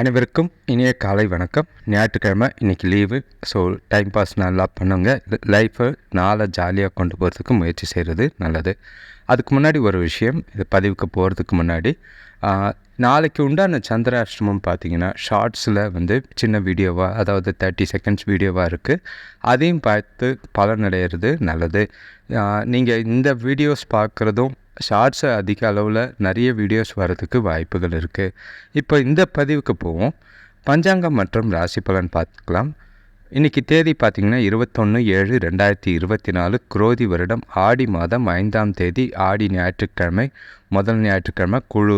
அனைவருக்கும் இனிய காலை வணக்கம். ஞாயிற்றுக்கிழமை இன்றைக்கி லீவு ஸோ டைம் பாஸ் நல்லா பண்ணுங்க. லைஃப்பை நாளை ஜாலியாக கொண்டு போகிறதுக்கு முயற்சி செய்கிறது நல்லது. அதுக்கு முன்னாடி ஒரு விஷயம் இது பதிவுக்கு போகிறதுக்கு முன்னாடி. நாளைக்கு உண்டான சந்திராஷ்டமம் பார்த்தீங்கன்னா ஷார்ட்ஸில் வந்து சின்ன வீடியோவாக அதாவது தேர்ட்டி செகண்ட்ஸ் வீடியோவாக இருக்குது அதையும் பார்த்து பலனடைகிறது நல்லது. நீங்கள் இந்த வீடியோஸ் பார்க்குறதும் ஷார்ட்ஸை அதிக அளவில் நிறைய வீடியோஸ் வரதுக்கு வாய்ப்புகள் இருக்குது இப்போ இந்த பதிவுக்கு போவோம். பஞ்சாங்கம் மற்றும் ராசி பலன் பார்த்துக்கலாம் இன்றைக்கி தேதி பார்த்திங்கன்னா இருபத்தொன்று ஏழு ரெண்டாயிரத்தி இருபத்தி நாலு குரோதி வருடம். ஆடி மாதம் ஐந்தாம் தேதி ஆடி ஞாயிற்றுக்கிழமை முதல் ஞாயிற்றுக்கிழமை குழு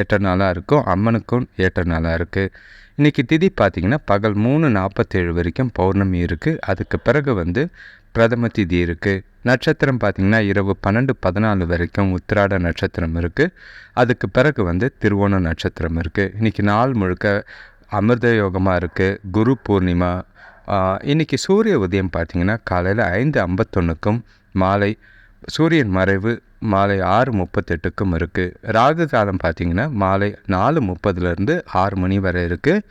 ஏற்ற நாளாக இருக்கும். அம்மனுக்கும் ஏற்ற நாளாக இருக்குது இன்றைக்கி திதி பார்த்திங்கன்னா பகல் மூணு நாற்பத்தேழு வரைக்கும் பௌர்ணமி இருக்குது அதுக்கு பிறகு வந்து பிரதம திதி இருக்குது நட்சத்திரம் பார்த்திங்கன்னா இரவு பன்னெண்டு பதினாலு வரைக்கும் உத்திராட நட்சத்திரம் இருக்குது அதுக்கு பிறகு வந்து திருவோண நட்சத்திரம் இருக்குது இன்றைக்கி நாள் முழுக்க அமிர்த யோகமாக இருக்குது குரு பூர்ணிமா இன்றைக்கி இன்னைக்கு சூரிய உதயம் பார்த்திங்கன்னா காலையில் ஐந்து ஐம்பத்தொன்றுக்கும் மாலை சூரியன் மறைவு மாலை ஆறு முப்பத்தெட்டுக்கும் இருக்குது ராகு காலம் பார்த்திங்கன்னா மாலை நாலு முப்பதுலேருந்து ஆறு மணி வரை இருக்குது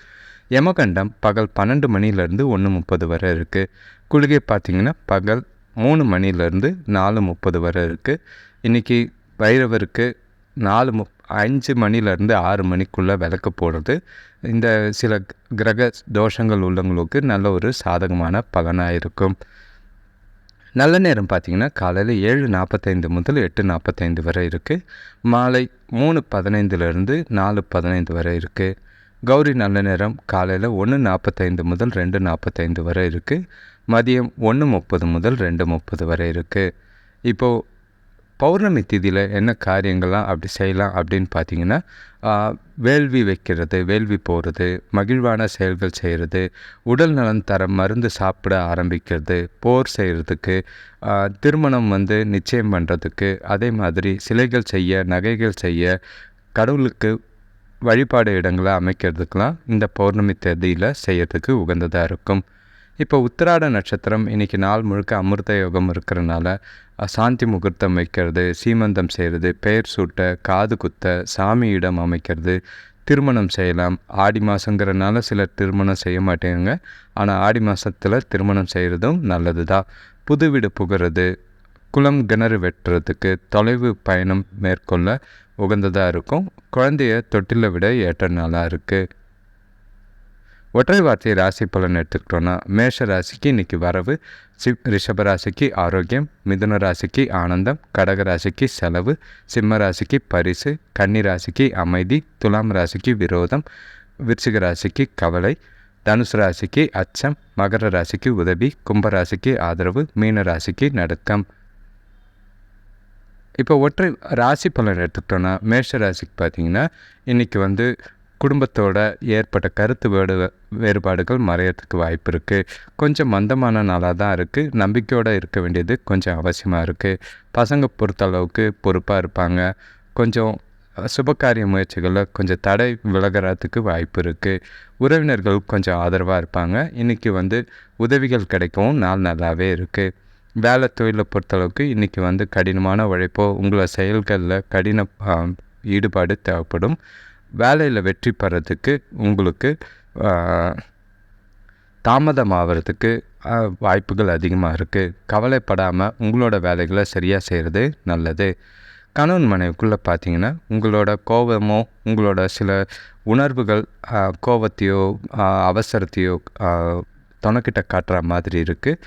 யமகண்டம் பகல் பன்னெண்டு மணிலேருந்து ஒன்று முப்பது வரை இருக்குது குளிகை பார்த்திங்கன்னா பகல் மூணு மணிலேருந்து நாலு முப்பது வரை இருக்குது இன்றைக்கி பைரவருக்கு நாலு மு அஞ்சு மணிலேருந்து ஆறு மணிக்குள்ளே விளக்கு போடுறது. இந்த சில கிரக தோஷங்கள் உள்ளவங்களுக்கு நல்ல ஒரு சாதகமான பலனாக இருக்கும் நல்ல நேரம் பார்த்தீங்கன்னா காலையில் ஏழு நாற்பத்தைந்து முதல் எட்டு நாற்பத்தைந்து வரை இருக்குது மாலை மூணு பதினைந்துலேருந்து நாலு பதினைந்து வரை இருக்குது கௌரி நல்ல நேரம் காலையில் ஒன்று நாற்பத்தைந்து முதல் ரெண்டு நாற்பத்தைந்து வரை இருக்குது மதியம் ஒன்று முப்பது முதல் ரெண்டு முப்பது வரை இருக்குது இப்போது பௌர்ணமி திதியில் என்ன காரியங்கள்லாம் அப்படி செய்யலாம் அப்படின்னு பார்த்தீங்கன்னா வேள்வி வைக்கிறது வேள்வி போகிறது மகிழ்வான செயல்கள் செய்கிறது உடல் நலன் தர மருந்து சாப்பிட ஆரம்பிக்கிறது போர் செய்கிறதுக்கு திருமணம் வந்து நிச்சயம் பண்ணுறதுக்கு அதே மாதிரி சிலைகள் செய்ய நகைகள் செய்ய கடவுளுக்கு வழிபாடு இடங்களை அமைக்கிறதுக்கெலாம் இந்த பௌர்ணமி தேதியில் செய்கிறதுக்கு உகந்ததாக இருக்கும். இப்போ உத்திராட நட்சத்திரம் இன்றைக்கி நாள் முழுக்க அமிர்த யோகம் இருக்கிறனால சாந்தி முகூர்த்தம் வைக்கிறது சீமந்தம் செய்கிறது பெயர் சூட்ட காது குத்த சாமியிடம் அமைக்கிறது திருமணம் செய்யலாம். ஆடி மாதங்கிறனால சிலர் திருமணம் செய்ய மாட்டேங்க. ஆனால் ஆடி மாதத்தில் திருமணம் செய்கிறதும் நல்லது தான் புது வீடு புகிறது குளம் கிணறு வெட்டுறதுக்கு தொலைவு பயணம் மேற்கொள்ள உகந்ததாக இருக்கும். குழந்தைய தொட்டிலை விட ஏற்ற நாளாக இருக்குது ஒற்றை வார்த்தை ராசி பலன் எடுத்துக்கிட்டோன்னா மேஷ ராசிக்கு இன்னைக்கு வரவு சிவ் ரிஷப ராசிக்கு ஆரோக்கியம் மிதுன ராசிக்கு ஆனந்தம் கடக ராசிக்கு செலவு சிம்ம ராசிக்கு பரிசு கன்னி ராசிக்கு அமைதி துலாம் ராசிக்கு விரோதம் விருச்சிக ராசிக்கு கவலை தனுசு ராசிக்கு அச்சம் மகர ராசிக்கு உதவி கும்பராசிக்கு ஆதரவு மீன ராசிக்கு நடுக்கம். இப்போ ஒற்றை ராசி பலன் எடுத்துக்கிட்டோன்னா மேஷ ராசிக்கு பார்த்திங்கன்னா இன்றைக்கி வந்து குடும்பத்தோட ஏற்பட்ட கருத்து வேடு வேறுபாடுகள் மறையறதுக்கு வாய்ப்பு இருக்குது கொஞ்சம் மந்தமான நாளாக தான் இருக்குது நம்பிக்கையோடு இருக்க வேண்டியது கொஞ்சம் அவசியமாக இருக்குது பசங்க பொறுத்தளவுக்கு பொறுப்பாக இருப்பாங்க. கொஞ்சம் சுபகாரிய முயற்சிகளில் கொஞ்சம் தடை விலகிறதுக்கு வாய்ப்பு இருக்குது உறவினர்கள் கொஞ்சம் ஆதரவாக இருப்பாங்க. இன்றைக்கி வந்து உதவிகள் கிடைக்கவும் நாள் நல்லாவே இருக்குது வேலை தொழிலை பொறுத்தளவுக்கு இன்றைக்கி வந்து கடினமான உழைப்போ உங்களை செயல்களில் கடின ஈடுபாடு தேவைப்படும். வேலையில் வெற்றி பெறத்துக்கு உங்களுக்கு தாமதம் தாமதமாகிறதுக்கு வாய்ப்புகள் அதிகமாக இருக்குது கவலைப்படாமல் உங்களோட வேலைகளை சரியாக செய்கிறது நல்லது. கணவன் மனைவிக்குள்ளே பார்த்தீங்கன்னா உங்களோட கோபமோ உங்களோட சில உணர்வுகள் கோபத்தையோ அவசரத்தையோ ஆ, துணைக்கிட்ட காட்டுற மாதிரி இருக்குது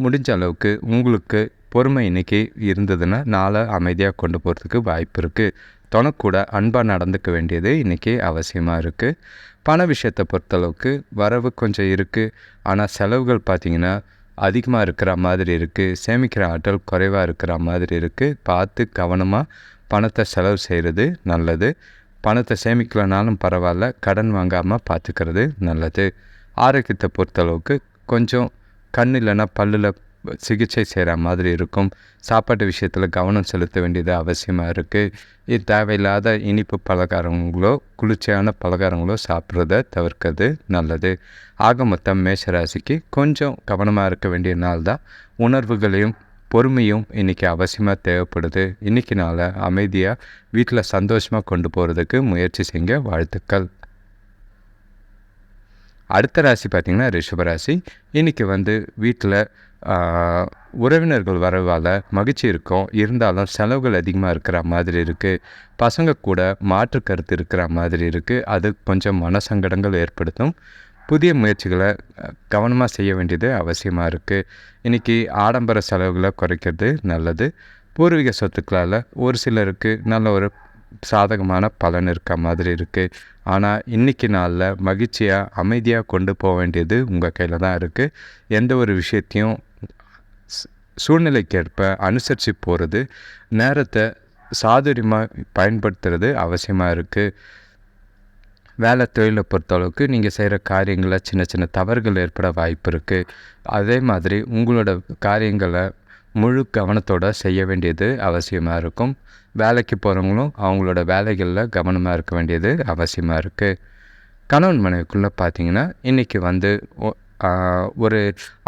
முடிஞ்ச அளவுக்கு உங்களுக்கு பொறுமை இன்னைக்கு இருந்ததுன்னா நாளை அமைதியாக கொண்டு போகிறதுக்கு வாய்ப்பு இருக்குது துணைக்கூட அன்பாக நடந்துக்க வேண்டியது இன்றைக்கி அவசியமாக இருக்குது பண விஷயத்தை பொறுத்தளவுக்கு வரவு கொஞ்சம் இருக்குது ஆனால் செலவுகள் பார்த்திங்கன்னா அதிகமாக இருக்கிற மாதிரி இருக்குது சேமிக்கிற ஆற்றல் குறைவாக இருக்கிற மாதிரி இருக்குது பார்த்து கவனமாக பணத்தை செலவு செய்கிறது நல்லது. பணத்தை சேமிக்கலனாலும் பரவாயில்ல கடன் வாங்காமல் பார்த்துக்கிறது நல்லது. ஆரோக்கியத்தை பொறுத்தளவுக்கு கொஞ்சம் கண் இல்லைன்னா பல்லில் சிகிச்சை செய்கிற மாதிரி இருக்கும். சாப்பாட்டு விஷயத்தில் கவனம் செலுத்த வேண்டியது அவசியமாக இருக்குது இது தேவையில்லாத இனிப்பு பலகாரங்களோ குளிர்ச்சியான பலகாரங்களோ சாப்பிட்றத தவிர்க்கிறது நல்லது. ஆக மொத்தம் மேஷராசிக்கு கொஞ்சம் கவனமாக இருக்க வேண்டிய நாள் தான். உணர்வுகளையும் பொறுமையும் இன்றைக்கி அவசியமாக தேவைப்படுது. இன்றைக்கி நாளை அமைதியாக வீட்டில் சந்தோஷமாக கொண்டு போகிறதுக்கு முயற்சி செய்ய வாழ்த்துக்கள். அடுத்த ராசி பார்த்திங்கன்னா ரிஷபராசி இன்றைக்கி வந்து வீட்டில் உறவினர்கள் வரவால் மகிழ்ச்சி இருக்கும். இருந்தாலும் செலவுகள் அதிகமாக இருக்கிற மாதிரி இருக்குது பசங்க கூட மாற்று கருத்து இருக்கிற மாதிரி இருக்குது அது கொஞ்சம் மனசங்கடங்கள் ஏற்படுத்தும். புதிய முயற்சிகளை கவனமாக செய்ய வேண்டியது அவசியமாக இருக்குது இன்றைக்கி ஆடம்பர செலவுகளை குறைக்கிறது நல்லது. பூர்வீக சொத்துக்களால் ஒரு சிலருக்கு நல்ல ஒரு சாதகமான பலன் இருக்க மாதிரி இருக்குது ஆனால் இன்றைக்கி நாளில் மகிழ்ச்சியாக அமைதியாக கொண்டு போக வேண்டியது உங்கள் கையில் தான் இருக்குது எந்த ஒரு விஷயத்தையும் சூழ்நிலைக்கேற்ப அனுசரித்து போகிறது நேரத்தை சாதுரியமாக பயன்படுத்துறது அவசியமாக இருக்குது வேலை தொழிலை பொறுத்தளவுக்கு நீங்கள் செய்கிற காரியங்களில் சின்ன சின்ன தவறுகள் ஏற்பட வாய்ப்பு இருக்குது அதே மாதிரி உங்களோட காரியங்களை முழு கவனத்தோடு செய்ய வேண்டியது அவசியமாக இருக்கும். வேலைக்கு போகிறவங்களும் அவங்களோட வேலைகளில் கவனமாக இருக்க வேண்டியது அவசியமாக இருக்குது கணவன் மனைவிக்குள்ளே பார்த்தீங்கன்னா இன்றைக்கி வந்து ஒரு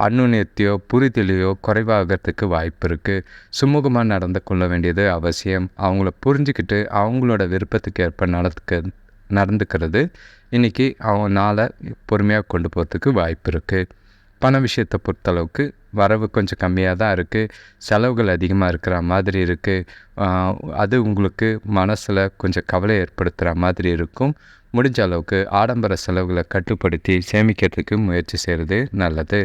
அந்நுண்ணியத்தையோ புரிதலையோ குறைவாகிறதுக்கு வாய்ப்பு இருக்குது சுமூகமாக நடந்து கொள்ள வேண்டியது அவசியம். அவங்கள புரிஞ்சுக்கிட்டு அவங்களோட விருப்பத்துக்கு ஏற்ப நடந்துக்க நடந்துக்கிறது. இன்றைக்கி அவங்க நாளை பொறுமையாக கொண்டு போகிறதுக்கு வாய்ப்பு இருக்குது பண விஷயத்தை பொறுத்தளவுக்கு வரவு கொஞ்சம் கம்மியாக தான் இருக்குது செலவுகள் அதிகமாக இருக்கிற மாதிரி இருக்குது அது உங்களுக்கு மனசில் கொஞ்சம் கவலை ஏற்படுத்துகிற மாதிரி இருக்கும். முடிஞ்ச அளவுக்கு ஆடம்பர செலவுகளை கட்டுப்படுத்தி சேமிக்கிறதுக்கு முயற்சி செய்கிறது நல்லது.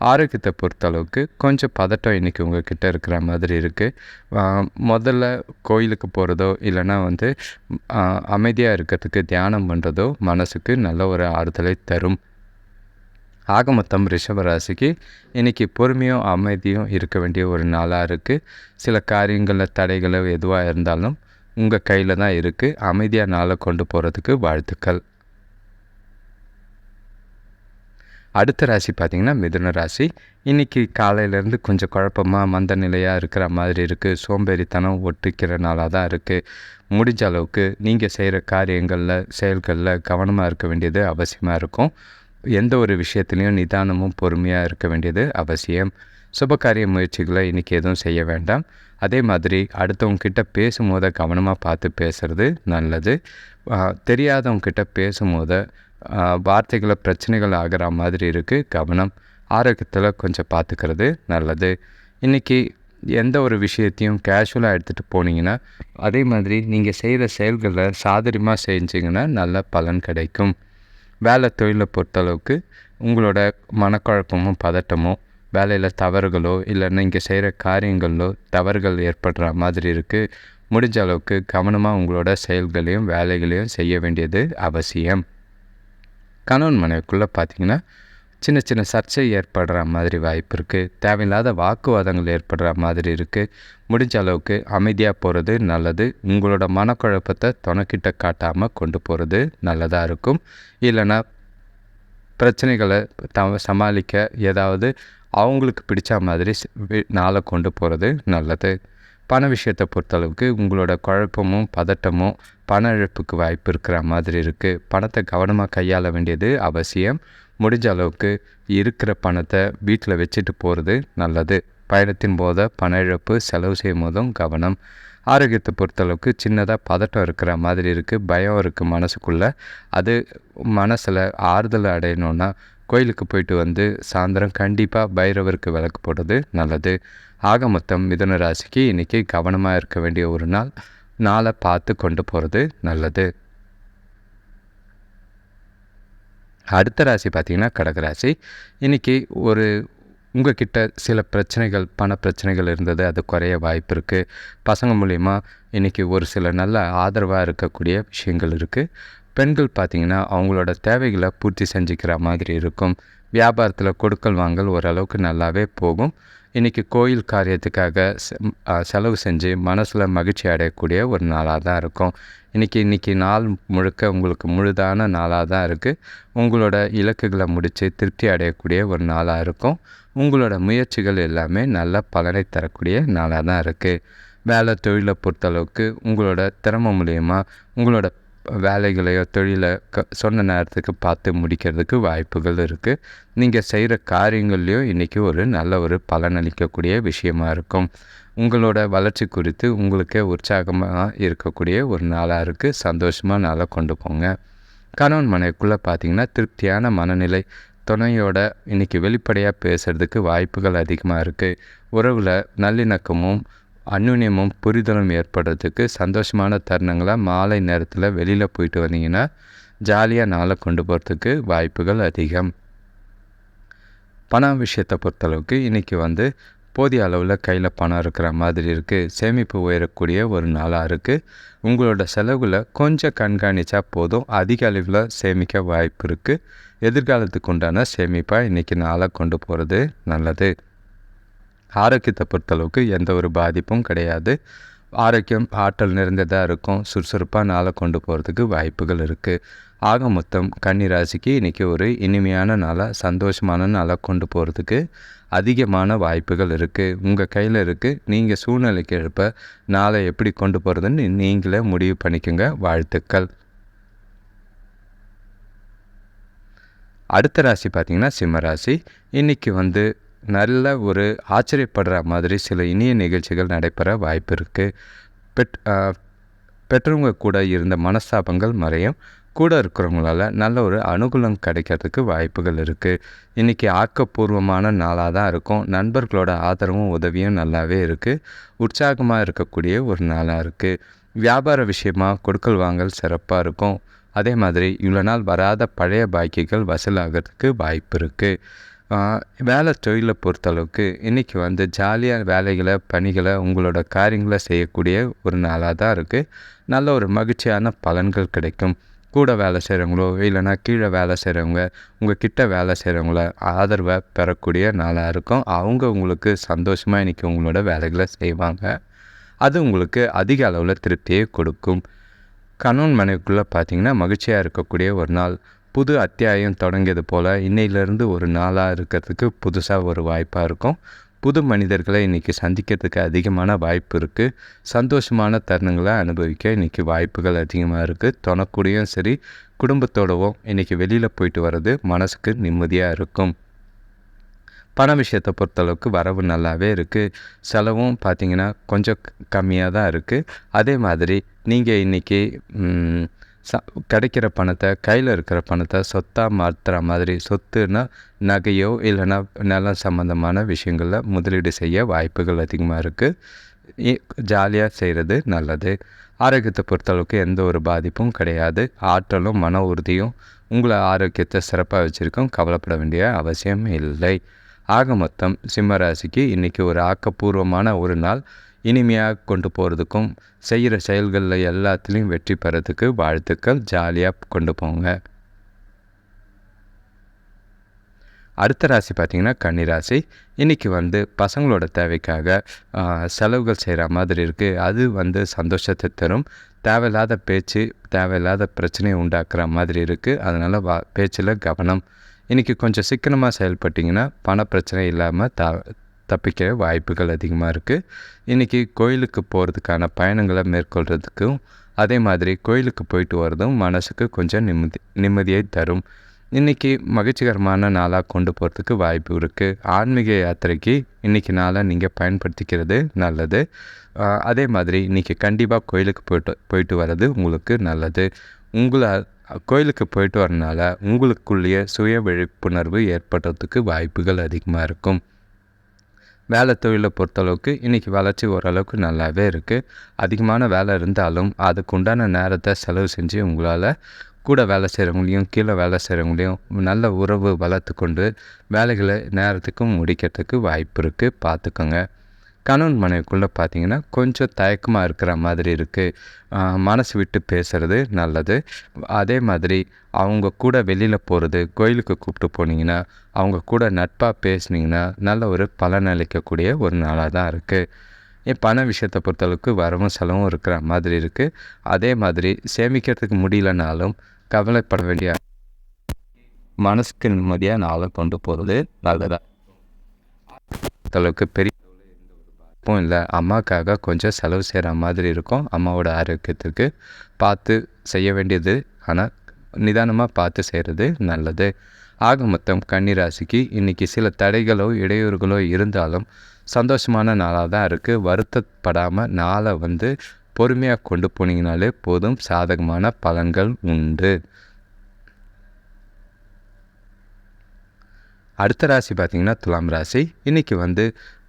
ஆரோக்கியத்தை பொறுத்தளவுக்கு கொஞ்சம் பதட்டம் இன்றைக்கி உங்கள் கிட்டே இருக்கிற மாதிரி இருக்குது முதல்ல கோயிலுக்கு போகிறதோ இல்லைன்னா வந்து அமைதியாக இருக்கிறதுக்கு தியானம் பண்ணுறதோ மனசுக்கு நல்ல ஒரு ஆறுதலை தரும். ஆக மொத்தம் ரிஷபராசிக்கு இன்றைக்கி பொறுமையும் அமைதியும் இருக்க வேண்டிய ஒரு நாளாக இருக்குது சில காரியங்களில் தடைகளோ எதுவாக இருந்தாலும் உங்கள் கையில் தான் இருக்குது அமைதியாக நாளை கொண்டு போகிறதுக்கு வாழ்த்துக்கள். அடுத்த ராசி பார்த்திங்கன்னா மிதுன ராசி. இன்றைக்கி காலையிலேருந்து கொஞ்சம் குழப்பமாக மந்த நிலையாக இருக்கிற மாதிரி இருக்குது சோம்பேறித்தனம் ஒட்டிக்கிற நாளாக தான் இருக்குது முடிஞ்ச அளவுக்கு நீங்கள் செய்கிற காரியங்களில் செயல்களில் கவனமாக இருக்க வேண்டியது அவசியமாக இருக்கும். எந்த ஒரு விஷயத்துலையும் நிதானமும் பொறுமையாக இருக்க வேண்டியது அவசியம். சுபகாரிய முயற்சிகளை இன்றைக்கி எதுவும் செய்ய வேண்டாம். அதே மாதிரி அடுத்தவங்கக்கிட்ட பேசும்போது கவனமாக பார்த்து பேசுகிறது நல்லது. தெரியாதவங்கக்கிட்ட பேசும்போது வார்த்தைகளை பிரச்சனைகள் ஆகிற மாதிரி இருக்குது கவனம் ஆரோக்கியத்தில் கொஞ்சம் பார்த்துக்கிறது நல்லது. இன்றைக்கி எந்த ஒரு விஷயத்தையும் கேஷுவலாக எடுத்துகிட்டு போனீங்கன்னா அதே மாதிரி நீங்கள் செய்கிற செயல்களை சாதரியமாக செஞ்சிங்கன்னா நல்ல பலன் கிடைக்கும். வேலை தொழிலை பொறுத்தளவுக்கு உங்களோட மனக்குழப்பமும் பதட்டமும் வேலையில் தவறுகளோ இல்லைன்னா இங்கே செய்கிற காரியங்களோ தவறுகள் ஏற்படுற மாதிரி இருக்குது முடிஞ்ச அளவுக்கு கவனமாக உங்களோட செயல்களையும் வேலைகளையும் செய்ய வேண்டியது அவசியம். கணவன் மனைவிக்குள்ளே பார்த்திங்கன்னா சின்ன சின்ன சர்ச்சை ஏற்படுற மாதிரி வாய்ப்பு இருக்குது தேவையில்லாத வாக்குவாதங்கள் ஏற்படுற மாதிரி இருக்குது முடிஞ்ச அளவுக்கு அமைதியாக போகிறது நல்லது. உங்களோட மனக்குழப்பத்தை துணக்கிட்ட காட்டாமல் கொண்டு போகிறது நல்லதாக இருக்கும். இல்லைன்னா பிரச்சனைகளை த சமாளிக்க ஏதாவது அவங்களுக்கு பிடிச்ச மாதிரி நாளை கொண்டு போகிறது நல்லது. பண விஷயத்தை பொறுத்தளவுக்கு உங்களோட குழப்பமும் பதட்டமும் பண இழப்புக்கு வாய்ப்பு இருக்கிற மாதிரி இருக்குது பணத்தை கவனமாக கையாள வேண்டியது அவசியம். முடிஞ்ச அளவுக்கு இருக்கிற பணத்தை வீட்டில் வச்சுட்டு போகிறது நல்லது. பயணத்தின் போத பண இழப்பு செலவு செய்யும் போதும் கவனம். ஆரோக்கியத்தை பொறுத்தளவுக்கு சின்னதாக பதட்டம் இருக்கிற மாதிரி இருக்குது பயம் இருக்குது மனசுக்குள்ளே. அது மனசில் ஆறுதல் அடையணுன்னா கோயிலுக்கு போயிட்டு வந்து சாயந்தரம் கண்டிப்பாக பைரவருக்கு விளக்கு போடுறது நல்லது. ஆக மொத்தம் மிதுன ராசிக்கு இன்றைக்கி கவனமாக இருக்க வேண்டிய ஒரு நாள். நாளை பார்த்து கொண்டு போகிறது நல்லது. அடுத்த ராசி பார்த்திங்கன்னா கடகராசி இன்றைக்கி ஒரு உங்கள்கிட்ட சில பிரச்சனைகள் பண பிரச்சனைகள் இருந்தது. அது குறைய வாய்ப்பு இருக்குது பசங்க மூலிமா இன்றைக்கி ஒரு சில நல்ல ஆதரவாக இருக்கக்கூடிய விஷயங்கள் இருக்குது பெண்கள் பார்த்திங்கன்னா அவங்களோட தேவைகளை பூர்த்தி செஞ்சுக்கிற மாதிரி இருக்கும். வியாபாரத்தில் கொடுக்கல் வாங்கல் ஓரளவுக்கு நல்லாவே போகும். இன்றைக்கி கோயில் காரியத்துக்காக செலவு செஞ்சு மனசில் மகிழ்ச்சி அடையக்கூடிய ஒரு நாளாக தான் இருக்கும். இன்றைக்கி இன்றைக்கி நாள் முழுக்க உங்களுக்கு முழுதான நாளாக தான் இருக்குது உங்களோட இலக்குகளை முடித்து திருப்தி அடையக்கூடிய ஒரு நாளாக இருக்கும். உங்களோட முயற்சிகள் எல்லாமே நல்ல பலனை தரக்கூடிய நாளாக தான் இருக்குது வேலை தொழிலை பொறுத்தளவுக்கு உங்களோட திறமை மூலயமா உங்களோட வேலைகளையோ தொழிலை க சொன்ன நேரத்துக்கு பார்த்து முடிக்கிறதுக்கு வாய்ப்புகள் இருக்குது நீங்கள் செய்கிற காரியங்கள்லேயும் இன்றைக்கி ஒரு நல்ல ஒரு பலனளிக்கக்கூடிய விஷயமா இருக்கும். உங்களோட வளர்ச்சி குறித்து உங்களுக்கே உற்சாகமாக இருக்கக்கூடிய ஒரு நாளாக இருக்குது சந்தோஷமாக நாளாக கொண்டு போங்க. கணவன் மனைவிக்குள்ளே பார்த்தீங்கன்னா திருப்தியான மனநிலை துணையோட இன்றைக்கி வெளிப்படையாக பேசுகிறதுக்கு வாய்ப்புகள் அதிகமாக இருக்குது உறவில் நல்லிணக்கமும் அந்யுன்யமும் புரிதலும் ஏற்படுறதுக்கு சந்தோஷமான தருணங்களை மாலை நேரத்தில் வெளியில் போயிட்டு வந்தீங்கன்னா ஜாலியாக நாளை கொண்டு போகிறதுக்கு வாய்ப்புகள் அதிகம். பணம் விஷயத்தை பொறுத்தளவுக்கு இன்றைக்கி வந்து போதிய அளவில் கையில் பணம் இருக்கிற மாதிரி இருக்குது சேமிப்பு உயரக்கூடிய ஒரு நாளாக இருக்குது உங்களோட செலவில் கொஞ்சம் கண்காணித்தா போதும். அதிக அளவில் சேமிக்க வாய்ப்பு இருக்குது எதிர்காலத்துக்கு உண்டான சேமிப்பாக இன்றைக்கி நாளாக கொண்டு போகிறது நல்லது. ஆரோக்கியத்தை பொறுத்தளவுக்கு எந்த ஒரு பாதிப்பும் கிடையாது. ஆரோக்கியம் ஆற்றல் நிறைந்ததாக இருக்கும். சுறுசுறுப்பாக நாளை கொண்டு போகிறதுக்கு வாய்ப்புகள் இருக்குது ஆக மொத்தம் கன்னி ராசிக்கு இன்றைக்கி ஒரு இனிமையான நாளாக சந்தோஷமான நாளாக கொண்டு போகிறதுக்கு அதிகமான வாய்ப்புகள் இருக்குது உங்கள் கையில் இருக்குது நீங்கள் சூழ்நிலைக்கு எழுப்ப நாளை எப்படி கொண்டு போகிறதுன்னு நீங்களே முடிவு பண்ணிக்கோங்க. வாழ்த்துக்கள். அடுத்த ராசி பார்த்திங்கன்னா சிம்ம ராசி. இன்றைக்கி வந்து நல்ல ஒரு ஆச்சரியப்படுற மாதிரி சில இனிய நிகழ்ச்சிகள் நடைபெற வாய்ப்பு இருக்குது பெட் பெற்றவங்க கூட இருந்த மனஸ்தாபங்கள் மறையும். கூட இருக்கிறவங்களால நல்ல ஒரு அனுகூலம் கிடைக்கிறதுக்கு வாய்ப்புகள் இருக்குது இன்றைக்கி ஆக்கப்பூர்வமான நாளாக தான் இருக்கும். நண்பர்களோட ஆதரவும் உதவியும் நல்லாவே இருக்குது உற்சாகமாக இருக்கக்கூடிய ஒரு நாளாக இருக்குது வியாபார விஷயமாக கொடுக்கல் வாங்கல் சிறப்பாக இருக்கும். அதே மாதிரி இவ்வளோ நாள் வராத பழைய பாக்கிகள் வசூலாகிறதுக்கு வாய்ப்பு இருக்குது வேலை தொழிலை பொறுத்தளவுக்கு இன்றைக்கி வந்து ஜாலியாக வேலைகளை பணிகளை உங்களோட காரியங்களை செய்யக்கூடிய ஒரு நாளாக தான் இருக்குது நல்ல ஒரு மகிழ்ச்சியான பலன்கள் கிடைக்கும். கூட வேலை செய்கிறவங்களோ இல்லைனா கீழே வேலை செய்கிறவங்க உங்கள் கிட்ட வேலை செய்கிறவங்கள ஆதரவை பெறக்கூடிய நாளாக இருக்கும். அவங்க உங்களுக்கு சந்தோஷமாக இன்றைக்கி உங்களோட வேலைகளை செய்வாங்க. அது உங்களுக்கு அதிக அளவில் திருப்தியை கொடுக்கும். கணவன் மனைவிக்குள்ளே பார்த்திங்கன்னா மகிழ்ச்சியாக இருக்கக்கூடிய ஒரு நாள். புது அத்தியாயம் தொடங்கியது போல் இன்னையிலேருந்து ஒரு நாளாக இருக்கிறதுக்கு புதுசாக ஒரு வாய்ப்பாக இருக்கும். புது மனிதர்களை இன்றைக்கி சந்திக்கிறதுக்கு அதிகமான வாய்ப்பு இருக்குது சந்தோஷமான தருணங்களை அனுபவிக்க இன்றைக்கி வாய்ப்புகள் அதிகமாக இருக்குது தொணக்கூடியும் சரி குடும்பத்தோடவும் இன்றைக்கி வெளியில் போயிட்டு வர்றது மனசுக்கு நிம்மதியாக இருக்கும். பண விஷயத்தை பொறுத்தளவுக்கு வரவு நல்லாவே இருக்குது செலவும் பார்த்திங்கன்னா கொஞ்சம் கம்மியாக தான் இருக்குது அதே மாதிரி நீங்கள் இன்றைக்கி ச கிடைக்கிற பணத்தை கையில் இருக்கிற பணத்தை சொத்தாக மாற்றுற மாதிரி சொத்துன்னா நகையோ இல்லைன்னா நிலம் சம்மந்தமான விஷயங்களில் முதலீடு செய்ய வாய்ப்புகள் அதிகமாக இருக்குது ஜாலியாக செய்கிறது நல்லது. ஆரோக்கியத்தை பொறுத்தளவுக்கு எந்த ஒரு பாதிப்பும் கிடையாது. ஆற்றலும் மன உறுதியும் உங்களை ஆரோக்கியத்தை சிறப்பாக வச்சுருக்கோம். கவலைப்பட வேண்டிய அவசியம் இல்லை. ஆக மொத்தம் சிம்ம ராசிக்கு இன்றைக்கி ஒரு ஆக்கப்பூர்வமான ஒரு நாள். இனிமையாக கொண்டு போகிறதுக்கும் செய்கிற செயல்களில் எல்லாத்துலேயும் வெற்றி பெறதுக்கு வாழ்த்துக்கள். ஜாலியாக கொண்டு போங்க. அடுத்த ராசி பார்த்திங்கன்னா கன்னிராசி இன்றைக்கி வந்து பசங்களோட தேவைக்காக செலவுகள் செய்கிற மாதிரி இருக்குது அது வந்து சந்தோஷத்தை தரும். தேவையில்லாத பேச்சு தேவையில்லாத பிரச்சனையை உண்டாக்குற மாதிரி இருக்குது அதனால் வா பேச்சில் கவனம். இன்றைக்கி கொஞ்சம் சிக்கனமாக செயல்பட்டிங்கன்னா பண பிரச்சனை இல்லாமல் த தப்பிக்க வாய்ப்புகள் அதிகமாக இருக்குது இன்றைக்கி கோயிலுக்கு போகிறதுக்கான பயணங்களை மேற்கொள்கிறதுக்கும் அதே மாதிரி கோயிலுக்கு போயிட்டு வரதும் மனசுக்கு கொஞ்சம் நிம்மதி நிம்மதியை தரும். இன்றைக்கி மகிழ்ச்சிகரமான நாளாக கொண்டு போகிறதுக்கு வாய்ப்பு இருக்குது ஆன்மீக யாத்திரைக்கு இன்றைக்கி நாளாக நீங்கள் பயன்படுத்திக்கிறது நல்லது. அதே மாதிரி இன்றைக்கி கண்டிப்பாக கோயிலுக்கு போய்ட்டு போயிட்டு வர்றது உங்களுக்கு நல்லது. உங்களை கோயிலுக்கு போயிட்டு வரனால உங்களுக்குள்ளேயே சுய விழிப்புணர்வு ஏற்படுறதுக்கு வாய்ப்புகள் அதிகமாக இருக்கும். வேலை தொழிலை பொறுத்தளவுக்கு இன்றைக்கி வளர்ச்சி ஓரளவுக்கு நல்லாவே இருக்குது அதிகமான வேலை இருந்தாலும் அதுக்கு உண்டான நேரத்தை செலவு செஞ்சு உங்களால் கூட வேலை செய்கிறவங்களையும் கீழே வேலை செய்கிறவங்களையும் நல்ல உறவு வளர்த்து கொண்டு வேலைகளை நேரத்துக்கும் முடிக்கிறதுக்கு வாய்ப்பு இருக்குது பார்த்துக்கோங்க. கணவன் மனைவிக்குள்ளே பார்த்தீங்கன்னா கொஞ்சம் தயக்கமாக இருக்கிற மாதிரி இருக்குது மனசு விட்டு பேசுகிறது நல்லது. அதே மாதிரி அவங்க கூட வெளியில் போகிறது கோயிலுக்கு கூப்பிட்டு போனீங்கன்னா அவங்க கூட நட்பாக பேசுனீங்கன்னா நல்ல ஒரு பலன் அளிக்கக்கூடிய ஒரு நாளாக தான் இருக்குது என் பண விஷயத்தை பொறுத்தளவுக்கு வரவும் செலவும் இருக்கிற மாதிரி இருக்குது அதே மாதிரி சேமிக்கிறதுக்கு முடியலனாலும் கவலைப்பட வேண்டிய மனசுக்கு நிம்மதியாக நாளை கொண்டு போகிறது நல்லதாக அளவுக்கு பெரிய தப்பும் இல்லை அம்மாக்காக கொஞ்சம் செலவு செய்கிற மாதிரி இருக்கும் அம்மாவோட ஆரோக்கியத்துக்கு. பார்த்து செய்ய வேண்டியது ஆனால் நிதானமாக பார்த்து செய்கிறது நல்லது. ஆக மொத்தம் கன்னிராசிக்கு இன்றைக்கி சில தடைகளோ இடையூறுகளோ இருந்தாலும் சந்தோஷமான நாளாக தான் இருக்குது வருத்தப்படாமல் நாளை வந்து பொறுமையாக கொண்டு போனீங்கனாலே போதும். சாதகமான பலன்கள் உண்டு. அடுத்த ராசி பார்த்திங்கன்னா துலாம் ராசி. இன்றைக்கி வந்து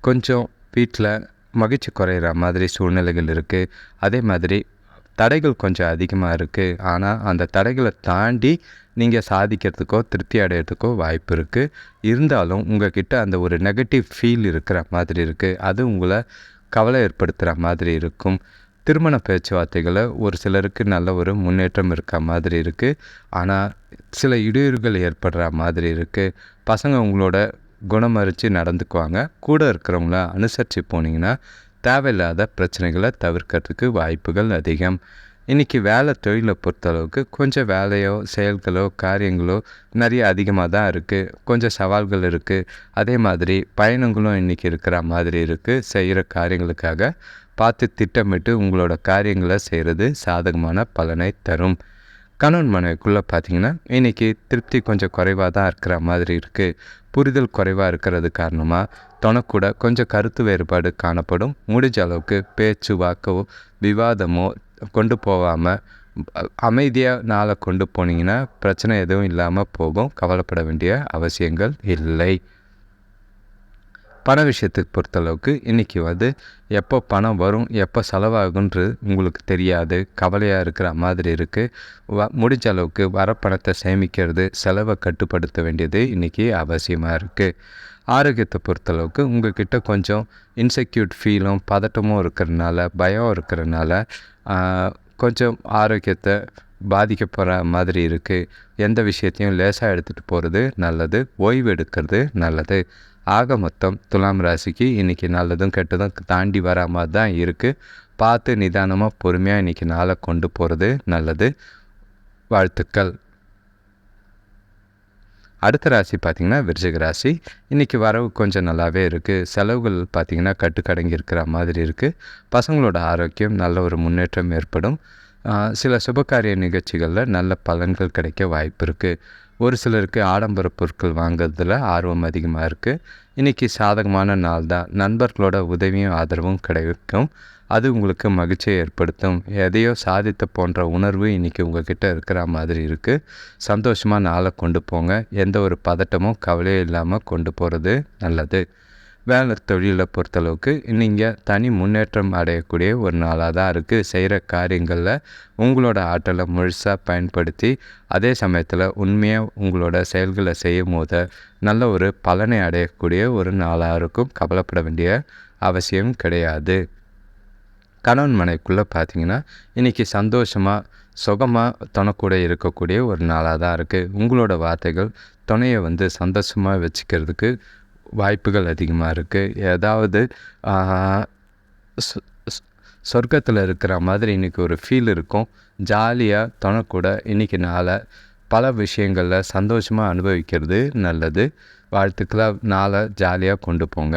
கொஞ்சம் வீட்டில் மகிழ்ச்சி குறையிற மாதிரி சூழ்நிலைகள் இருக்குது அதே மாதிரி தடைகள் கொஞ்சம் அதிகமாக இருக்குது ஆனால் அந்த தடைகளை தாண்டி நீங்கள் சாதிக்கிறதுக்கோ திருப்தி அடையிறதுக்கோ வாய்ப்பு இருக்குது இருந்தாலும் உங்கள்கிட்ட அந்த ஒரு நெகட்டிவ் ஃபீல் இருக்கிற மாதிரி இருக்குது அது உங்களை கவலை ஏற்படுத்துகிற மாதிரி இருக்கும். திருமண பேச்சுவார்த்தைகளை ஒரு சிலருக்கு நல்ல ஒரு முன்னேற்றம் இருக்க மாதிரி இருக்குது ஆனால் சில இடையூறுகள் ஏற்படுற மாதிரி இருக்குது பசங்க உங்களோட குணமறித்து நடந்துக்குவாங்க. கூட இருக்கிறவங்கள அனுசரித்து போனீங்கன்னா தேவையில்லாத பிரச்சனைகளை தவிர்க்கிறதுக்கு வாய்ப்புகள் அதிகம். இன்றைக்கி வேலை தொழிலை பொறுத்தளவுக்கு கொஞ்சம் வேலையோ செயல்களோ காரியங்களோ நிறைய அதிகமாக தான் இருக்குது கொஞ்சம் சவால்கள் இருக்குது அதே மாதிரி பயணங்களும் இன்றைக்கி இருக்கிற மாதிரி இருக்குது செய்கிற காரியங்களுக்காக பார்த்து திட்டமிட்டு உங்களோட காரியங்களை செய்கிறது சாதகமான பலனை தரும். கணவன் மனைவிக்குள்ளே பார்த்தீங்கன்னா இன்றைக்கி திருப்தி கொஞ்சம் குறைவாக தான் இருக்கிற மாதிரி இருக்குது புரிதல் குறைவாக இருக்கிறது காரணமாக தொனக்கூட கொஞ்சம் கருத்து வேறுபாடு காணப்படும். முடிஞ்ச அளவுக்கு பேச்சு வாக்கோ விவாதமோ கொண்டு போகாமல் அமைதியாக நாளை கொண்டு போனீங்கன்னா பிரச்சனை எதுவும் இல்லாமல் போகும். கவலைப்பட வேண்டிய அவசியங்கள் இல்லை. பண விஷயத்துக்கு பொறுத்தளவுக்கு இன்றைக்கி வந்து எப்போ பணம் வரும் எப்போ செலவாகுன்றது உங்களுக்கு தெரியாது. கவலையாக இருக்கிற மாதிரி இருக்குது வ முடிஞ்ச அளவுக்கு வர பணத்தை சேமிக்கிறது செலவை கட்டுப்படுத்த வேண்டியது இன்றைக்கி அவசியமாக இருக்குது ஆரோக்கியத்தை பொறுத்தளவுக்கு உங்கள்கிட்ட கொஞ்சம் இன்செக்யூர்ட் ஃபீலும் பதட்டமும் இருக்கிறனால பயம் இருக்கிறனால கொஞ்சம் ஆரோக்கியத்தை பாதிக்க போகிற மாதிரி இருக்குது எந்த விஷயத்தையும் லேசாக எடுத்துகிட்டு போகிறது நல்லது ஓய்வு எடுக்கிறது நல்லது. ஆக மொத்தம் துலாம் ராசிக்கு இன்றைக்கி நல்லதும் கெட்டதும் தாண்டி வர மாதிரி தான் இருக்குது பார்த்து நிதானமாக பொறுமையாக இன்றைக்கி நாளை கொண்டு போகிறது நல்லது. வாழ்த்துக்கள். அடுத்த ராசி பார்த்திங்கன்னா விருச்சிக ராசி. இன்றைக்கி வரவு கொஞ்சம் நல்லாவே இருக்குது செலவுகள் பார்த்திங்கன்னா கட்டுக்கடங்கி இருக்கிற மாதிரி இருக்குது பசங்களோட ஆரோக்கியம் நல்ல ஒரு முன்னேற்றம் ஏற்படும். சில சுபகாரிய நிகழ்ச்சிகளில் நல்ல பலன்கள் கிடைக்க வாய்ப்பு இருக்குது ஒரு சிலருக்கு ஆடம்பர பொருட்கள் வாங்குறதுல ஆர்வம் அதிகமாக இருக்குது இன்றைக்கி சாதகமான நாள் தான். நண்பர்களோட உதவியும் ஆதரவும் கிடைக்கும். அது உங்களுக்கு மகிழ்ச்சியை ஏற்படுத்தும். எதையோ சாதித்த போன்ற உணர்வு இன்றைக்கி உங்ககிட்ட இருக்கிற மாதிரி இருக்குது சந்தோஷமாக நாளை கொண்டு போங்க. எந்த ஒரு பதட்டமும் கவலையும் இல்லாமல் கொண்டு போகிறது நல்லது. வேலை தொழிலை பொறுத்தளவுக்கு நீங்கள் தனி முன்னேற்றம் அடையக்கூடிய ஒரு நாளாக தான் இருக்குது செய்கிற காரியங்களில் உங்களோட ஆற்றலை முழுசாக பயன்படுத்தி அதே சமயத்தில் உண்மையாக உங்களோட செயல்களை செய்யும் போது நல்ல ஒரு பலனை அடையக்கூடிய ஒரு நாளாக இருக்கும். கவலைப்பட வேண்டிய அவசியம் கிடையாது. கணவன் மனைக்குள்ளே பார்த்தீங்கன்னா இன்றைக்கி சந்தோஷமாக சுகமாக துணைக்கூட இருக்கக்கூடிய ஒரு நாளாக தான் இருக்குது உங்களோட வார்த்தைகள் துணையை வந்து சந்தோஷமாக வச்சுக்கிறதுக்கு வாய்ப்புகள் அதிகமாக இருக்குது ஏதாவது சொர்க்கத்தில் இருக்கிற மாதிரி இன்றைக்கி ஒரு ஃபீல் இருக்கும். ஜாலியாக தொணக்கூட இன்றைக்கி நாளை பல விஷயங்களில் சந்தோஷமாக அனுபவிக்கிறது நல்லது. வாழ்த்துக்களாக நாளை ஜாலியாக கொண்டு போங்க.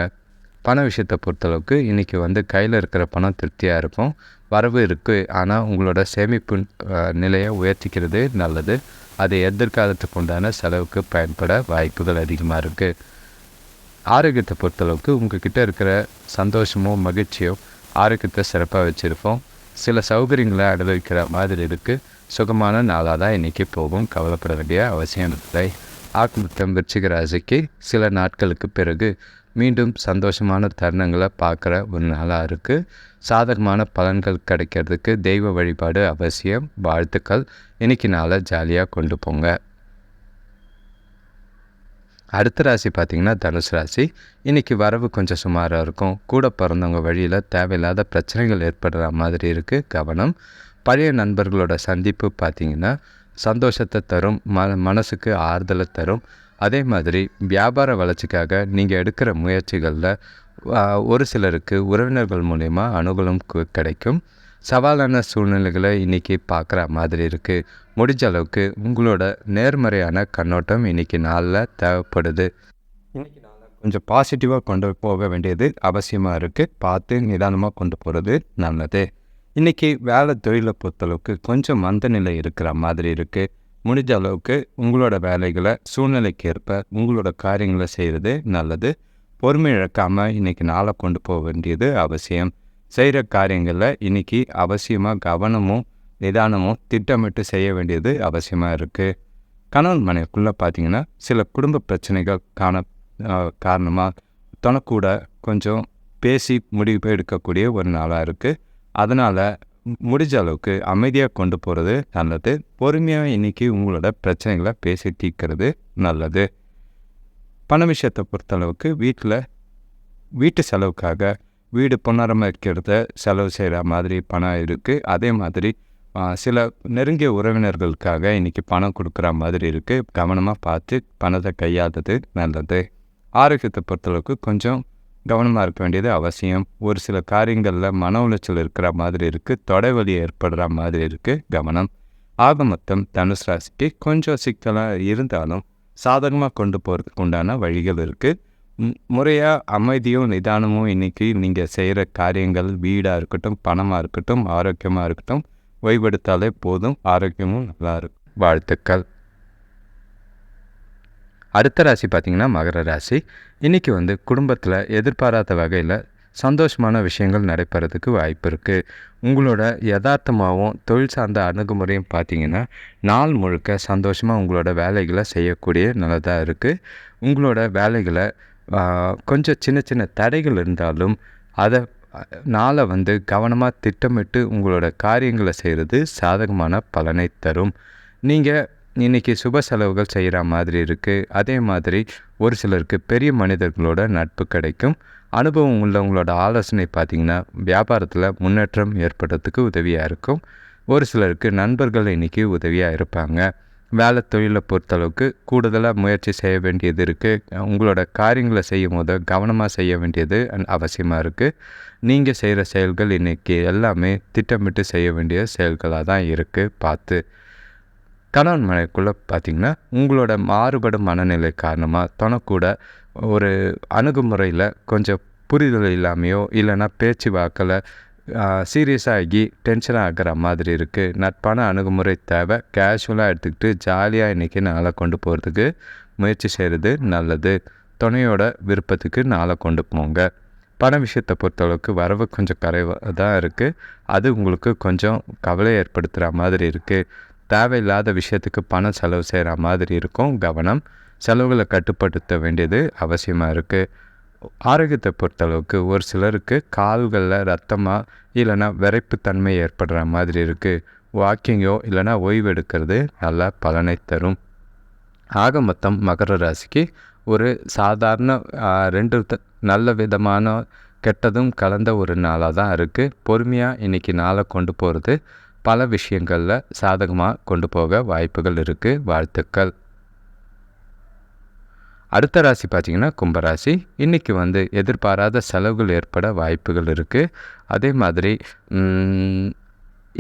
பண விஷயத்தை பொறுத்தளவுக்கு இன்றைக்கி வந்து கையில் இருக்கிற பணம் திருப்தியாக இருக்கும். வரவு இருக்குது ஆனால் உங்களோட சேமிப்பு நிலையை உயர்த்திக்கிறது நல்லது. அது எதிர்காலத்துக்கு உண்டான செலவுக்கு பயன்பட வாய்ப்புகள் அதிகமாக இருக்குது ஆரோக்கியத்தை பொறுத்தளவுக்கு உங்ககிட்ட இருக்கிற சந்தோஷமோ மகிழ்ச்சியோ ஆரோக்கியத்தை சிறப்பாக வச்சுருப்போம். சில சௌகரியங்களை அனுபவிக்கிற மாதிரி இருக்குது சுகமான நாளாக தான் இன்றைக்கி போகும். கவலைப்பட வேண்டிய அவசியம் இல்லை. ஆத்மத்தம் விருச்சிக ராசிக்கு சில நாட்களுக்கு பிறகு மீண்டும் சந்தோஷமான தருணங்களை பார்க்குற ஒரு நாளாக இருக்குது சாதகமான பலன்கள் கிடைக்கிறதுக்கு தெய்வ வழிபாடு அவசியம். வாழ்த்துக்கள். இன்றைக்கி நாளை ஜாலியாக கொண்டு போங்க. அடுத்த ராசி பார்த்திங்கன்னா தனுசு ராசி. இன்றைக்கி வரவு கொஞ்சம் சுமாராக இருக்கும். கூட பிறந்தவங்க வழியில் தேவையில்லாத பிரச்சனைகள் ஏற்படுற மாதிரி இருக்குது கவனம். பழைய நண்பர்களோட சந்திப்பு பார்த்திங்கன்னா சந்தோஷத்தை தரும். ம மனசுக்கு ஆறுதலை தரும். அதே மாதிரி வியாபார வளர்ச்சிக்காக நீங்கள் எடுக்கிற முயற்சிகளில் ஒரு சிலருக்கு உறவினர்கள் மூலயமா அனுகூலம் கிடைக்கும். சவாலான சூழ்நிலைகளை இன்றைக்கி பார்க்குற மாதிரி இருக்குது முடிஞ்ச அளவுக்கு உங்களோட நேர்மறையான கண்ணோட்டம் இன்றைக்கி நாளில் தேவைப்படுது. இன்றைக்கி நாளில் கொஞ்சம் பாசிட்டிவாக கொண்டு போக வேண்டியது அவசியமாக இருக்குது பார்த்து நிதானமாக கொண்டு போகிறது நல்லது. இன்றைக்கி வேலை தொழிலை பொறுத்தளவுக்கு கொஞ்சம் மந்த நிலை இருக்கிற மாதிரி இருக்குது முடிஞ்ச அளவுக்கு உங்களோட வேலைகளை சூழ்நிலைக்கு ஏற்ப உங்களோட காரியங்களை செய்கிறது நல்லது. பொறுமை இழக்காமல் இன்றைக்கி நாளை கொண்டு போக வேண்டியது அவசியம். செய்கிற காரியங்களில் இன்றைக்கி அவசியமாக கவனமும் நிதானமும் திட்டமிட்டு செய்ய வேண்டியது அவசியமாக இருக்குது கணவன் மனைவிக்குள்ளே பார்த்தீங்கன்னா சில குடும்ப பிரச்சனைகள் காண காரணமாக தனக்கூட கொஞ்சம் பேசி முடிவு எடுக்கக்கூடிய ஒரு நாளாக இருக்குது அதனால் முடிஞ்ச அளவுக்கு அமைதியாக கொண்டு போகிறது நல்லது. பொறுமையாக இன்றைக்கி உங்களோட பிரச்சனைகளை பேசி தீர்க்கிறது நல்லது. பண விஷயத்தை பொறுத்தளவுக்கு வீட்டில் வீட்டு செலவுக்காக வீடு புனரமைக்கிறத செலவு செய்கிற மாதிரி பணம் இருக்குது அதே மாதிரி சில நெருங்கிய உறவினர்களுக்காக இன்றைக்கி பணம் கொடுக்குற மாதிரி இருக்குது கவனமாக பார்த்து பணத்தை கையாதது நல்லது. ஆரோக்கியத்தை பொறுத்தளவுக்கு கொஞ்சம் கவனமாக இருக்க வேண்டியது அவசியம். ஒரு சில காரியங்களில் மன உளைச்சல் இருக்கிற மாதிரி இருக்குது தொடைவலி ஏற்படுற மாதிரி இருக்குது கவனம். ஆக மொத்தம் தனுசு ராசிக்கு கொஞ்சம் சிக்கலாக இருந்தாலும் சாதகமாக கொண்டு போகிறதுக்கு உண்டான வழிகள் இருக்குது முறையாக அமைதியும் நிதானமும் இன்றைக்கி நீங்கள் செய்கிற காரியங்கள் வீடாக இருக்கட்டும் பணமாக இருக்கட்டும் ஆரோக்கியமாக இருக்கட்டும் ஓய்வெடுத்தாலே போதும் ஆரோக்கியமும் நல்லா இருக்கும் வாழ்த்துக்கள். அடுத்த ராசி பார்த்திங்கன்னா மகர ராசி. இன்றைக்கி வந்து குடும்பத்தில் எதிர்பாராத வகையில் சந்தோஷமான விஷயங்கள் நடைபெறதுக்கு வாய்ப்பு இருக்குது உங்களோட யதார்த்தமாகவும் தொழில் சார்ந்த அணுகுமுறையும் பார்த்தீங்கன்னா நாள் முழுக்க சந்தோஷமாக உங்களோட வேலைகளை செய்யக்கூடிய நல்லதாக இருக்குது உங்களோட வேலைகளை கொஞ்சம் சின்ன சின்ன தடைகள் இருந்தாலும் அதை நாளை வந்து கவனமாக திட்டமிட்டு உங்களோட காரியங்களை செய்கிறது சாதகமான பலனை தரும். நீங்கள் இன்றைக்கி சுப செலவுகள் செய்கிற மாதிரி இருக்குது அதே மாதிரி ஒரு சிலருக்கு பெரிய மனிதர்களோட நட்பு கிடைக்கும். அனுபவம் உள்ளவங்களோட ஆலோசனை பார்த்திங்கன்னா வியாபாரத்தில் முன்னேற்றம் ஏற்படுறதுக்கு உதவியாக இருக்கும். ஒரு சிலருக்கு நண்பர்கள் இன்றைக்கி உதவியாக இருப்பாங்க. வேலை தொழிலை பொறுத்தளவுக்கு கூடுதலாக முயற்சி செய்ய வேண்டியது இருக்குது உங்களோட காரியங்களை செய்யும் போது கவனமாக செய்ய வேண்டியது அவசியமாக இருக்குது நீங்கள் செய்கிற செயல்கள் இன்றைக்கி எல்லாமே திட்டமிட்டு செய்ய வேண்டிய செயல்களாக தான் இருக்குது பார்த்து கணவன் மனைக்குள்ளே பார்த்திங்கன்னா உங்களோட மாறுபடும் மனநிலை காரணமாக தனக்கூட ஒரு அணுகுமுறையில் கொஞ்சம் புரிதல் இல்லாமையோ இல்லைன்னா பேச்சு வாக்கில் சீரியஸாகி டென்ஷன் ஆகிற மாதிரி இருக்குது நட்பான அணுகுமுறை தேவை. கேஷுவலாக எடுத்துக்கிட்டு ஜாலியாக இன்றைக்கி நாளை கொண்டு போகிறதுக்கு முயற்சி செய்கிறது நல்லது. துணையோட விருப்பத்துக்கு நாளை கொண்டு போங்க. பண விஷயத்தை பொறுத்தளவுக்கு வரவு கொஞ்சம் குறைவாக தான் இருக்குது அது உங்களுக்கு கொஞ்சம் கவலை ஏற்படுத்துகிற மாதிரி இருக்குது தேவையில்லாத விஷயத்துக்கு பணம் செலவு செய்கிற மாதிரி இருக்கும். கவனம். செலவுகளை கட்டுப்படுத்த வேண்டியது அவசியமாக இருக்குது ஆரோக்கியத்தை பொறுத்தளவுக்கு ஒரு சிலருக்கு கால்களில் ரத்தமாக இல்லைனா விரைப்புத்தன்மை ஏற்படுற மாதிரி இருக்குது வாக்கிங்கோ இல்லைனா ஓய்வு எடுக்கிறது நல்ல பலனை தரும். ஆக மொத்தம் மகர ராசிக்கு ஒரு சாதாரண ரெண்டு நல்ல விதமான கெட்டதும் கலந்த ஒரு நாளாக தான் இருக்குது பொறுமையாக இன்றைக்கி நாளை கொண்டு போகிறது பல விஷயங்களில் சாதகமாக கொண்டு போக வாய்ப்புகள் இருக்குது வாழ்த்துக்கள். அடுத்த ராசி பார்த்திங்கன்னா கும்பராசி. இன்றைக்கி வந்து எதிர்பாராத செலவுகள் ஏற்பட வாய்ப்புகள் இருக்குது அதே மாதிரி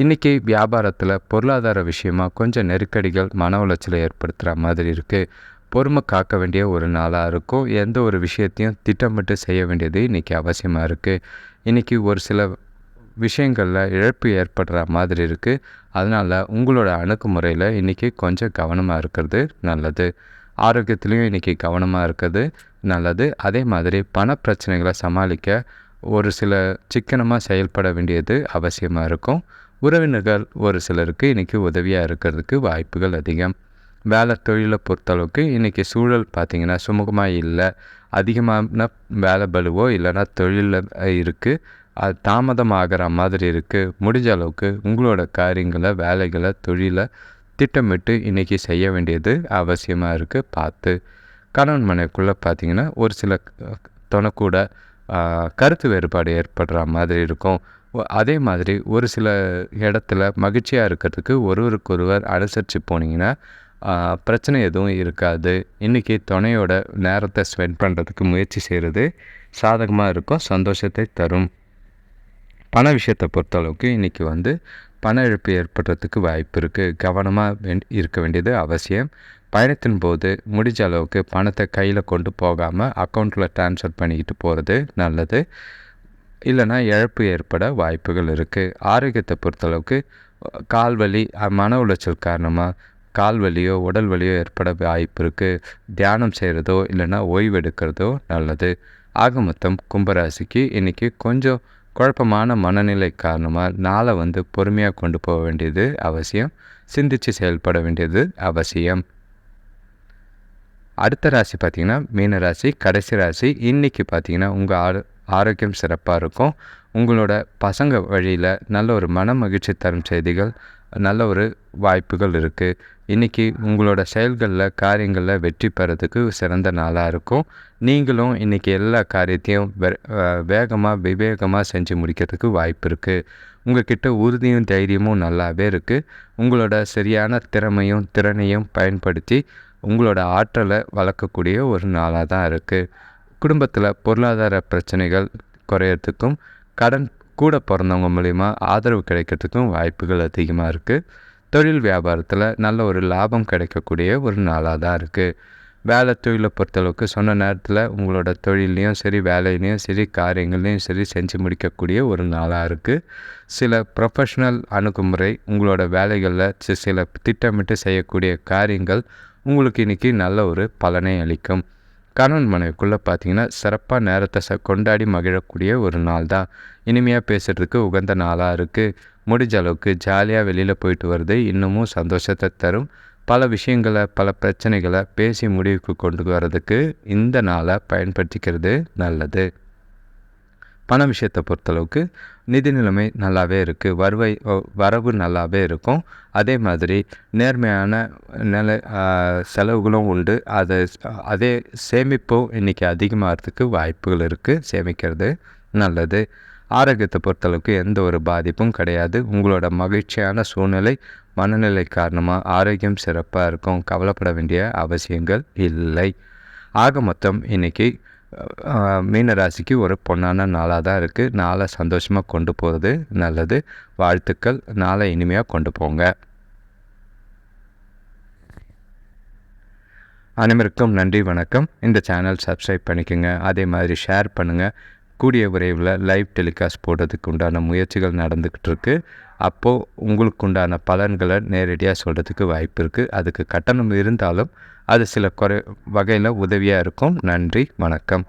இன்றைக்கி வியாபாரத்தில் பொருளாதார விஷயமாக கொஞ்சம் நெருக்கடிகள் மன உளைச்சலை ஏற்படுத்துகிற மாதிரி இருக்குது பொறுமை காக்க வேண்டிய ஒரு நாளாக இருக்கும். எந்த ஒரு விஷயத்தையும் திட்டமிட்டு செய்ய வேண்டியது இன்றைக்கி அவசியமாக இருக்குது இன்றைக்கி ஒரு சில விஷயங்களில் இழப்பு ஏற்படுற மாதிரி இருக்குது அதனால் உங்களோட அணுகுமுறையில் இன்றைக்கி கொஞ்சம் கவனமாக இருக்கிறது நல்லது. ஆரோக்கியத்துலேயும் இன்றைக்கி கவனமாக இருக்கிறது நல்லது. அதே மாதிரி பண பிரச்சனைகளை சமாளிக்க ஒரு சில சிக்கனமாக செயல்பட வேண்டியது அவசியமாக இருக்கும். உறவினர்கள் ஒரு சிலருக்கு இன்றைக்கி உதவியாக இருக்கிறதுக்கு வாய்ப்புகள் அதிகம். வேலை தொழிலை பொறுத்தளவுக்கு இன்றைக்கி சூழல் பார்த்திங்கன்னா சுமூகமாக இல்லை. அதிகமான வேலை பலுவோ இல்லைன்னா தொழிலில் இருக்குது அது தாமதமாகிற மாதிரி இருக்குது முடிஞ்ச அளவுக்கு உங்களோட காரியங்களை வேலைகளை தொழிலை திட்டமிட்டு இன்றைக்கி செய்ய வேண்டியது அவசியமாக இருக்குது பார்த்து கணவன் மனைக்குள்ளே பார்த்திங்கன்னா ஒரு சில துணக்கூட கருத்து வேறுபாடு ஏற்படுற மாதிரி இருக்கும். அதே மாதிரி ஒரு சில இடத்துல மகிழ்ச்சியாக இருக்கிறதுக்கு ஒருவருக்கொருவர் அனுசரித்து போனீங்கன்னா பிரச்சனை எதுவும் இருக்காது. இன்றைக்கி துணையோட நேரத்தை ஸ்பெண்ட் பண்ணுறதுக்கு முயற்சி செய்கிறது சாதகமாக இருக்கும் சந்தோஷத்தை தரும். பண விஷயத்தை பொறுத்தளவுக்கு இன்றைக்கி வந்து பண இழப்பு ஏற்படுறதுக்கு வாய்ப்பு இருக்குது கவனமாக இருக்க வேண்டியது அவசியம். பயணத்தின் போது முடிஞ்ச அளவுக்கு பணத்தை கையில் கொண்டு போகாமல் அக்கௌண்ட்டில் ட்ரான்ஸ்ஃபர் பண்ணிக்கிட்டு போகிறது நல்லது. இல்லைனா இழப்பு ஏற்பட வாய்ப்புகள் இருக்குது ஆரோக்கியத்தை பொறுத்தளவுக்கு கால் வலி மன உளைச்சல் காரணமாக கால் வலியோ உடல் வலியோ ஏற்பட வாய்ப்பு இருக்குது தியானம் செய்கிறதோ இல்லைனா ஓய்வு எடுக்கிறதோ நல்லது. ஆக மொத்தம் கும்பராசிக்கு இன்றைக்கி கொஞ்சம் குழப்பமான மனநிலை காரணமாக நாளை வந்து பொறுமையாக கொண்டு போக வேண்டியது அவசியம். சிந்தித்து செயல்பட வேண்டியது அவசியம். அடுத்த ராசி பார்த்திங்கன்னா மீன ராசி கடைசி ராசி. இன்றைக்கி பார்த்திங்கன்னா உங்கள் ஆரோ ஆரோக்கியம் சிறப்பாக இருக்கும். உங்களோட பசங்க வழியில் நல்ல ஒரு மன மகிழ்ச்சி தரும் செய்திகள். நல்ல ஒரு வாய்ப்புகள் இருக்குது இன்றைக்கி உங்களோட செயல்களில் காரியங்களில் வெற்றி பெறதுக்கு சிறந்த நாளாக இருக்கும். நீங்களும் இன்றைக்கி எல்லா காரியத்தையும் வேகமாக விவேகமாக செஞ்சு முடிக்கிறதுக்கு வாய்ப்பு இருக்குது உங்கள்கிட்ட உறுதியும் தைரியமும் நல்லாவே இருக்குது உங்களோட சரியான திறமையும் திறனையும் பயன்படுத்தி உங்களோட ஆற்றலை வளர்க்கக்கூடிய ஒரு நாளாக தான் இருக்குது குடும்பத்தில் பொருளாதார பிரச்சனைகள் குறையறதுக்கும் கடன் கூட பிறந்தவங்க மூலிமா ஆதரவு கிடைக்கிறதுக்கும் வாய்ப்புகள் அதிகமாக இருக்குது தொழில் வியாபாரத்தில் நல்ல ஒரு லாபம் கிடைக்கக்கூடிய ஒரு நாளாக தான் இருக்குது வேலை தொழிலை பொறுத்தளவுக்கு சொன்ன நேரத்தில் உங்களோட தொழிலையும் சரி வேலையிலையும் சரி காரியங்கள்லையும் சரி செஞ்சு முடிக்கக்கூடிய ஒரு நாளாக இருக்குது சில ப்ரொஃபஷ்னல் அணுகுமுறை உங்களோட வேலைகளில் சில திட்டமிட்டு செய்யக்கூடிய காரியங்கள் உங்களுக்கு இன்றைக்கி நல்ல ஒரு பலனை அளிக்கும். கணவன் மனைவிக்குள்ளே பார்த்தீங்கன்னா சிறப்பாக நேரத்தை ச கொண்டாடி மகிழக்கூடிய ஒரு நாள் தான். இனிமையாக பேசுகிறதுக்கு உகந்த நாளாக இருக்குது முடிஞ்ச அளவுக்கு ஜாலியாக வெளியில் போயிட்டு வருது இன்னமும் சந்தோஷத்தை தரும். பல விஷயங்களை பல பிரச்சனைகளை பேசி முடிவுக்கு கொண்டு வரதுக்கு இந்த நாளை பயன்படுத்திக்கிறது நல்லது. பண விஷயத்தை பொறுத்தளவுக்கு நிதி நிலைமை நல்லாவே இருக்குது வருவாய் வரவு நல்லாவே இருக்கும். அதே மாதிரி நேர்மையான நில செலவுகளும் உண்டு. அதை அதே சேமிப்பும் இன்றைக்கி அதிகமாகிறதுக்கு வாய்ப்புகள் இருக்குது சேமிக்கிறது நல்லது. ஆரோக்கியத்தை பொறுத்தளவுக்கு எந்த ஒரு பாதிப்பும் கிடையாது. உங்களோட மகிழ்ச்சியான சூழ்நிலை மனநிலை காரணமாக ஆரோக்கியம் சிறப்பாக இருக்கும். கவலைப்பட வேண்டிய அவசியங்கள் இல்லை. ஆக மொத்தம் இன்றைக்கி மீனராசிக்கு ஒரு பொன்னான நாளாக தான் இருக்குது நாளை சந்தோஷமாக கொண்டு போகிறது நல்லது. வாழ்த்துக்கள். நாளை இனிமையாக கொண்டு போங்க. அனைவருக்கும் நன்றி வணக்கம். இந்த சேனல் சப்ஸ்கிரைப் பண்ணிக்கோங்க. அதே மாதிரி ஷேர் பண்ணுங்கள் கூடிய விரைவில் லைவ் டெலிகாஸ்ட் போடுறதுக்கு உண்டான முயற்சிகள் நடந்துக்கிட்டு இருக்குது அப்போது உங்களுக்கு உண்டான பலன்களை நேரடியாக சொல்கிறதுக்கு வாய்ப்பு இருக்குது அதுக்கு கட்டணம் இருந்தாலும் அது சில குறை வகையில் உதவியாக இருக்கும். நன்றி வணக்கம்.